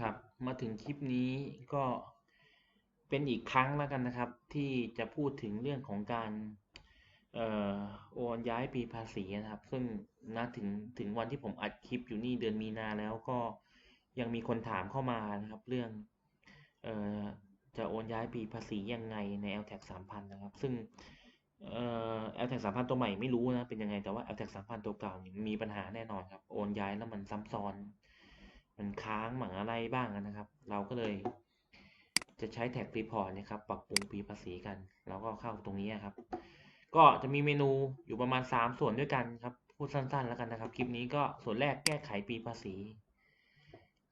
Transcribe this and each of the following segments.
ครับ มาถึงคลิปนี้ก็เป็นอีกครั้งแล้วกันนะครับ ที่จะพูดถึงเรื่องของการออโอนย้ายปีภาษีนะครับ ซึ่งณถึงถึงวันที่ผมอัดคลิปอยู่นี่เดือนมีนาแล้วก็ยังมีคนถามเข้ามานะครับ เรื่องเออจะโอนย้ายปีภาษียังไงใน LTAX 3,000 นะครับ ซึ่งเอ่อ LTAX 3,000 ตัวใหม่ไม่รู้นะเป็นยังไงแต่ว่า LTAX 3,000 ตัวเก่ามีปัญหาแน่นอนครับ โอนย้ายแล้วมันซ้ำซ้อน มันค้างหมังอะไรบ้างนะครับ เราก็เลย จะใช้แท็กรีพอร์ตนะครับ ปรับปรุงปีภาษีกัน เราก็เข้าตรงนี้ครับ ก็จะมีเมนูอยู่ประมาณ 3 ส่วนด้วยกันครับ พูดสั้นๆแล้วกันนะครับ คลิปนี้ก็ส่วนแรกแก้ไขปีภาษี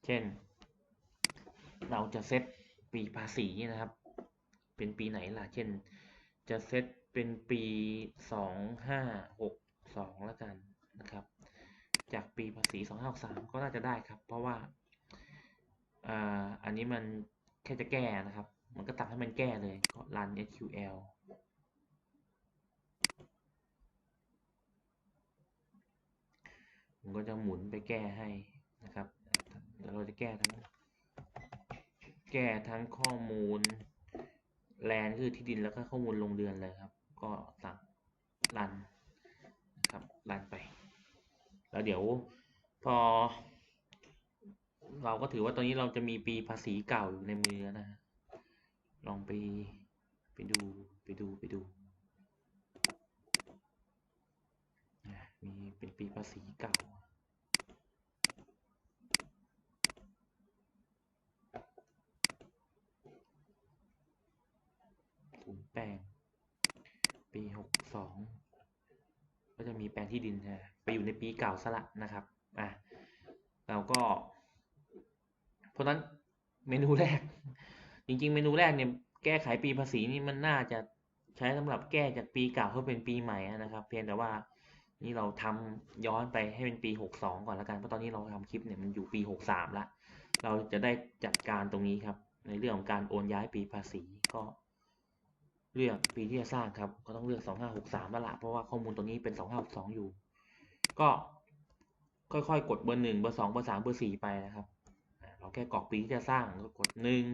เช่น เราจะเซตปีภาษีนะครับ เป็นปีไหนล่ะ เช่น จะเซตเป็นปี 2562แล้วกันนะครับ จากปีภาษี2563ก็น่าจะได้ครับ เพราะว่าอ่าอันนี้มันแค่จะแก้นะครับ มันก็ตักให้มันแก้เลยก็ run SQL ผมก็จะหมุนไปแก้ให้นะครับเดี๋ยวเราจะแก้ทั้งแก้ทั้งข้อมูลแลนคือที่ดินแล้วก็ข้อมูลลงเดือนเลยครับ ก็สั่งรันนะครับรันไป แล้ว เดี๋ยวพอ เราก็ถือว่าตอนนี้เราจะมีปีภาษีเก่าอยู่ในมือนะ ลองไปไปดูไปดูไปดูมีเป็นปีภาษีเก่าศูนย์แปลงปีหกสอง ก็จะมีแปลงที่ดินนะไปอยู่ในปีเก่าซะละนะครับอะเราก็ เพราะฉะนั้นเมนูแรก จริง ๆ เมนูแรกเนี่ยแก้ไขปีภาษีนี่มันน่าจะใช้สำหรับแก้จากปีเก่าเข้าเป็นปีใหม่นะครับ เพียงแต่ว่านี่เราทำย้อนไปให้เป็นปีหกสองก่อนละกันเพราะตอนนี้เราทำคลิปเนี่ยมันอยู่ปีหกสามละเราจะได้จัดการตรงนี้ครับ ในเรื่องของการโอนย้ายปีภาษีก็ เลือกปีที่จะสร้างครับก็ต้องเลือก 2563แล้วละเพราะว่าข้อมูลตัวนี้เป็น 2562 อยู่ ก็ค่อยๆ กดเบอร์หนึ่งเบอร์สองเบอร์สามเบอร์สี่ไปนะครับ เราแค่กรอกปีที่จะสร้างก็กดหนึ่ง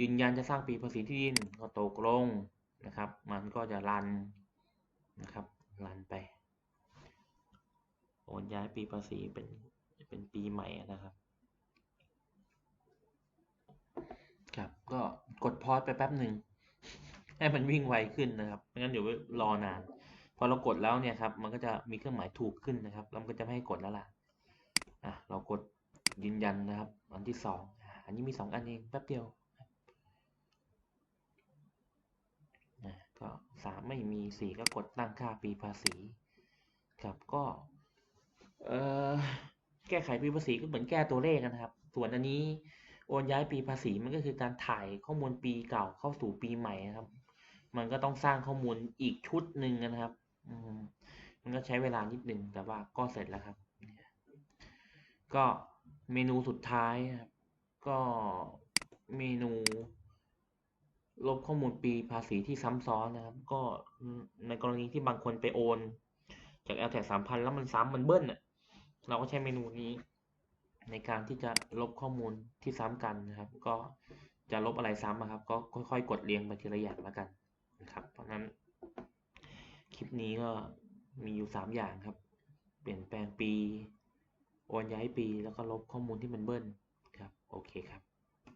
ยืนยันจะสร้างปีภาษีที่ดินก็ตกลงนะครับ มันก็จะรันนะครับรันไปโอนย้ายปีภาษีเป็นเป็นปีใหม่นะครับครับก็กดพอสไปแป๊บหนึ่ง ให้มันวิ่งไวขึ้นนะครับไม่งั้นเดี๋ยวรอนาน พอเรากดแล้วเนี่ยครับ มันก็จะมีเครื่องหมายถูกขึ้นนะครับแล้วมันก็จะไม่ให้กดแล้วล่ะอะเรากดยืนยันนะครับ อันที่สองอันนี้มีสองอันเองแป๊บเดียวนะก็สามไม่มีสี่ก็กดตั้งค่าปีภาษี ครับก็เอ่อแก้ไขปีภาษีก็เหมือนแก้ตัวเลขนะครับ ส่วนอันนี้โอนย้ายปีภาษีมันก็คือการถ่ายข้อมูลปีเก่าเข้าสู่ปีใหม่นะครับ มันก็ต้องสร้างข้อมูลอีกชุดหนึ่งนะครับ มันก็ใช้เวลานิดหนึ่งแต่ว่าก็เสร็จแล้วครับ ก็เมนูสุดท้ายครับ ก็เมนูลบข้อมูลปีภาษีที่ซ้ำซ้อนนะครับ ก็ในกรณีที่บางคนไปโอน จาก l t a x 3,000แล้วมันซ้ำมันเบิ้ลน่ะเราก็ใช้เมนูนี้ ในการที่จะลบข้อมูลที่ซ้ำกันนะครับ ก็จะลบอะไรซ้ำนะครับ ก็ค่อยๆ กดเรียงไปทีละอย่างแล้วกัน นะครับ เพราะนั้นคลิปนี้ก็มีอยู่สามอย่างครับ เปลี่ยนแปลงปี โอนย้ายปี แล้วก็ลบข้อมูลที่มันเบิ้ลครับ โอเคครับ